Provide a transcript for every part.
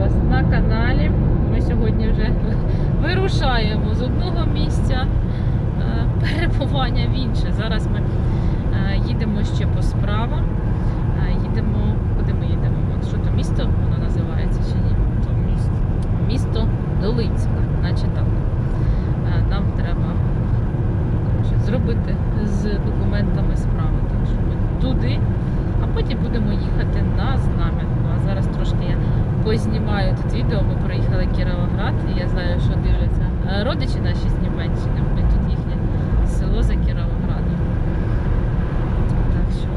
Вас на каналі. Ми сьогодні вже вирушаємо з одного місця е, перебування в інше. Зараз ми е, їдемо ще по справам. Е, Їдемо, куди ми їдемо? От що то місто воно називається чи ні? Там місто. Місто Долинська, наче так. Е, Нам треба коротше, зробити з документами справи. Так що ми туди, а потім будемо їхати на Знам'янку. А зараз трошки я познімаю тут відео. Ми проїхали Кіровоград, і я знаю, що дивляться е, родичі наші з Німеччини. Ми тут їхнє село за Кіровоградом. Так що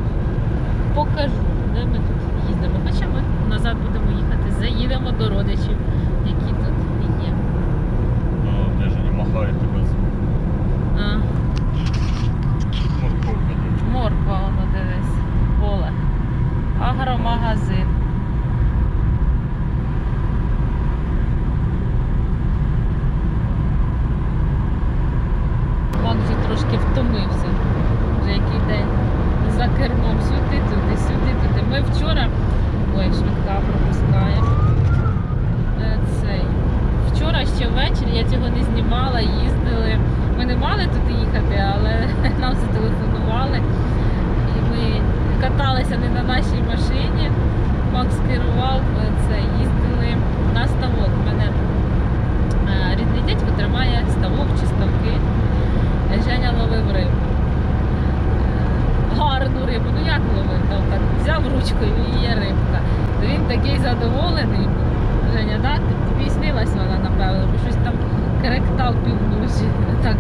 покажу, де ми тут їздимо. Хоча ми назад будемо їхати, заїдемо до родичів, які тут є. Ну, де ж не махає тебе з А, морковка. морква, воно дивись, поле. Агромагазин. Максі трошки втомився. Вже який день за кермом. Сюди, туди, сюди, туди. Ми вчора. Ой, швидка пропускає. Е, Цей. Вчора ще ввечері, я цього не знімала, їздили. Ми не мали туди їхати, але нам зателефонували. І ми каталися не на нашій машині. Макс керував е, це, їздили на ставок. У мене е, рідний дядько тримає ставок чи ставки. Женя ловив рибу. Е, Гарну рибу, ну як ловив? Там так ручкою і є рибка. Він такий задоволений. Женя, да? тобі вона, напевно, бо щось там кректав півночі. Так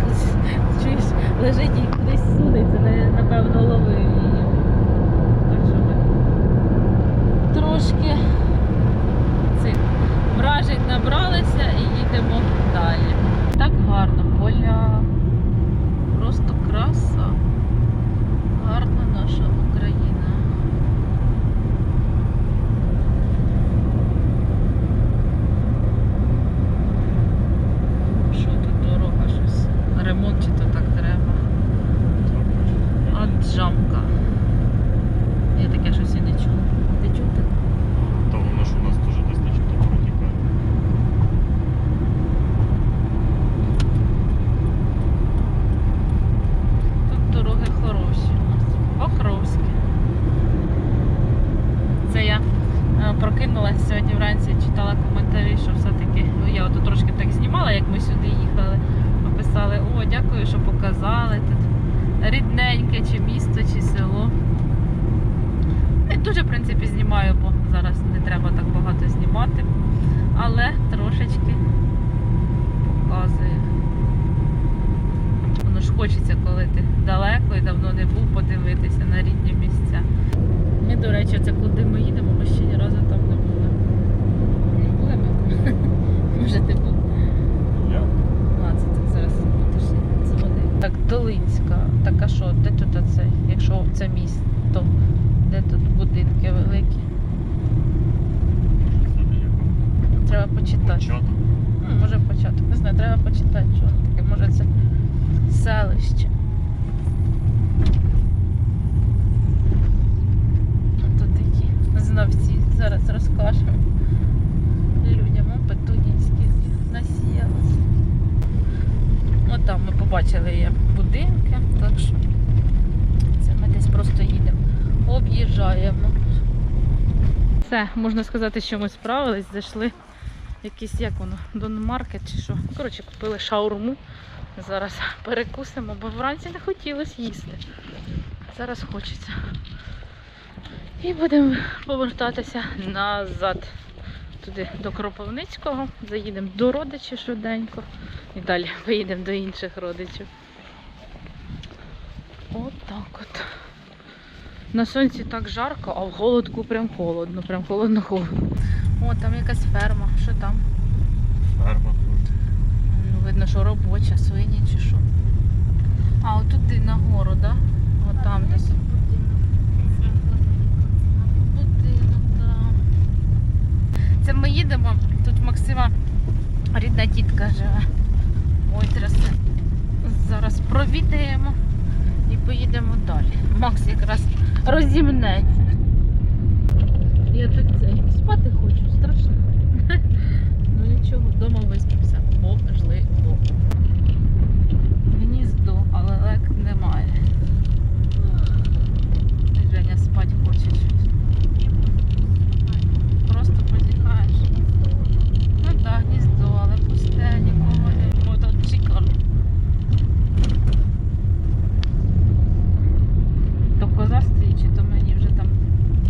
чуєш, лежить і кудись сунеться, напевно, ловив її. Так що ми трошки цих вражень набралися і їдемо далі. Так гарно, поля просто краса. Гарна наша Україна. Що тут дорога щось? Ремонт чи то так треба? А джамка. Я таке щось і не чула. Ти чув таке? Та воно ж у нас теж десь нічого там протікає. Тут дороги хороші у нас. Покровські. Це я е, прокинулася сьогодні вранці, читала коментарі, що все-таки ну, я ото трошки так знімала, як ми сюди їхали. Написали, о, дякую, що показали тут рідненьке, чи місто, чи село. Не дуже, в принципі, знімаю, бо зараз не треба так багато знімати. Але трошечки показую. Воно ж хочеться, коли ти далеко і давно не був, подивитися на рідні місця. Ми, до речі, це куди ми їдемо, ми ще ні разу там не були. Не були ми? Може ти був? Я? А, це ти зараз будеш дзвонити. Так, Долинська. Так а що, де тут оце? Якщо це місто, де тут будинки великі? Треба почитати. Початок. Ну, може початок. Не знаю, треба почитати, що таке. Може це селище. Тут такі знавці зараз розкажемо людям. О, Петунінські насіялися. От побачили є будинки, так що це ми десь просто їдемо, об'їжджаємо. Все, можна сказати, що ми справились, зайшли якийсь як воно, Донмаркет чи що. Коротше, купили шаурму. Зараз перекусимо, бо вранці не хотілося їсти. Зараз хочеться. І будемо повертатися назад. Туди до Кропивницького. Заїдемо до родичів швиденько. І далі поїдемо до інших родичів. От так от. На сонці так жарко, а в голодку прям холодно, прям холодно-холодно. О, там якась ферма. Що там? Ферма тут. Ну, видно, що робоча, свині чи що. А, отут отуди нагору, да? От там десь. Будинок, да. Це ми їдемо. Тут Максима рідна тітка живе. Ой, трясе. Зараз провідаємо і поїдемо далі. Макс якраз розімнеться. Я так це спати хочу, страшно. Ну нічого, вдома виспався. Можливо. Гніздо, але лек немає. Женя спать хоче щось. Просто позіхаєш. Ну так, гніздо, але пусте, нікого не мотоцикл. То коза стоїть, чи то мені вже там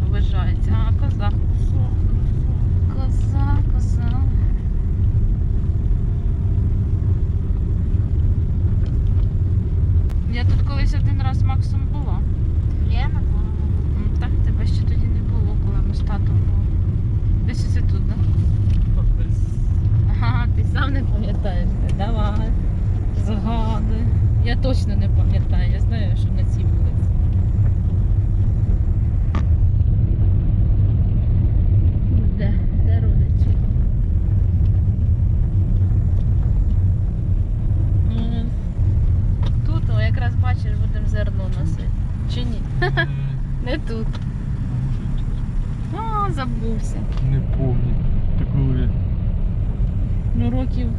вважається. А, коза. Коза, коза. Я тут колись один раз з Максом була. Лена була. М, Так, тебе ще тоді не було, коли ми з татом були. Десь оце тут, да? Ага, ти сам не пам'ятаєш. Давай. Згадуй. Я точно не пам'ятаю, я знаю, що на цій вулиці. Де? Де родичі? М, Тут, о, якраз бачиш, будемо зерно носити. Чи ні? Не тут. А, забувся. Не помню. Ти коли? Ну, років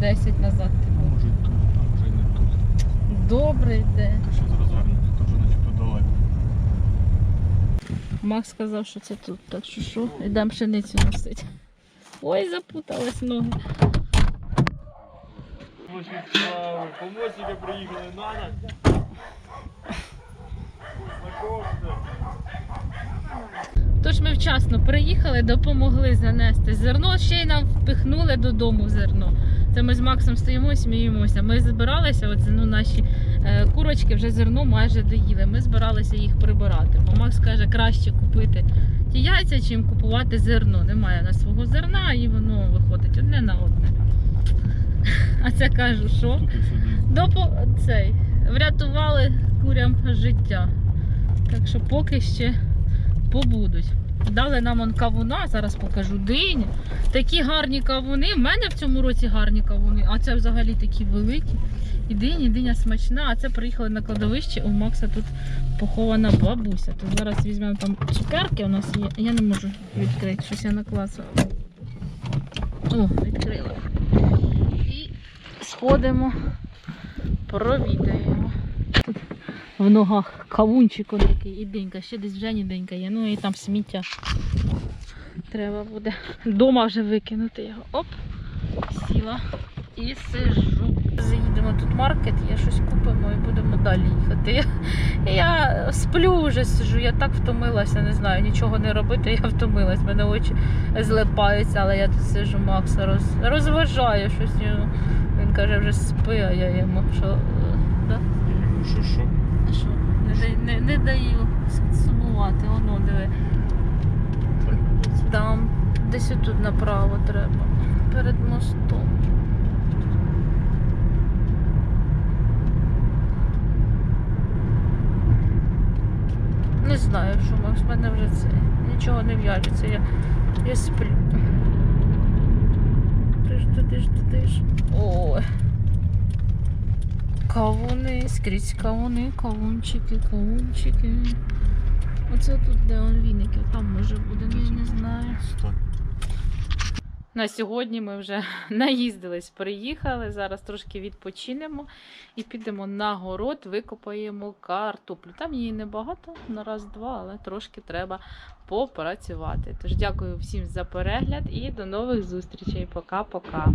10 назад ти був. Може тут, а може не тут. Добре йде. Ти щось розвернути, то вже начебто далеко. Макс сказав, що це тут. Так що що, йдемо пшеницю носити. Ой, запуталась ноги. Помощники приїхали, надо. Тож ми вчасно приїхали, допомогли занести зерно, ще й нам впихнули додому зерно. Це ми з Максом стоїмо і сміємося. Ми збиралися, от, ну, наші е, курочки вже зерно майже доїли. Ми збиралися їх прибирати. Бо Макс каже, краще купити ті яйця, чим купувати зерно. Немає на свого зерна і воно виходить одне на одне. А це кажу, що? Допо... цей, врятували курям життя. Так що поки ще побудуть. Дали нам он кавуна, зараз покажу дині. Такі гарні кавуни. В мене в цьому році гарні кавуни, а це взагалі такі великі. І дині, диня смачна, а це приїхали на кладовище. У Макса тут похована бабуся. То зараз візьмемо там цукерки у нас є. Я не можу відкрити, щось я наклацала. О, відкрила. І сходимо провідаємо. В ногах кавунчик он такий і денька, ще десь вже денька є. Ну і там сміття. Треба буде дома вже викинути його. Оп, сіла і сижу. Заїдемо тут маркет, є щось купимо і будемо далі їхати. Я, я сплю вже сижу, я так втомилася, не знаю, нічого не робити, я втомилась, мене очі злипаються, але я тут сижу, Макса роз, розважаю щось. Він каже, вже спи, а я йому що. е, Да? Що, що? Що? Не, не, не даю сумувати, воно диви. Там десь отут направо треба. Перед мостом. Не знаю, що Макс, в мене вже це нічого не в'яжеться. Я, я сплю. Ти ж туди ж. Ой. Кавуни, скрізь кавуни, кавунчики, кавунчики. Оце тут, де он віники, там може буде, ну я не знаю. На сьогодні ми вже наїздились, приїхали. Зараз трошки відпочинемо і підемо на город, викопаємо картоплю. Там її небагато, на раз-два, але трошки треба попрацювати. Тож дякую всім за перегляд і до нових зустрічей. Пока-пока.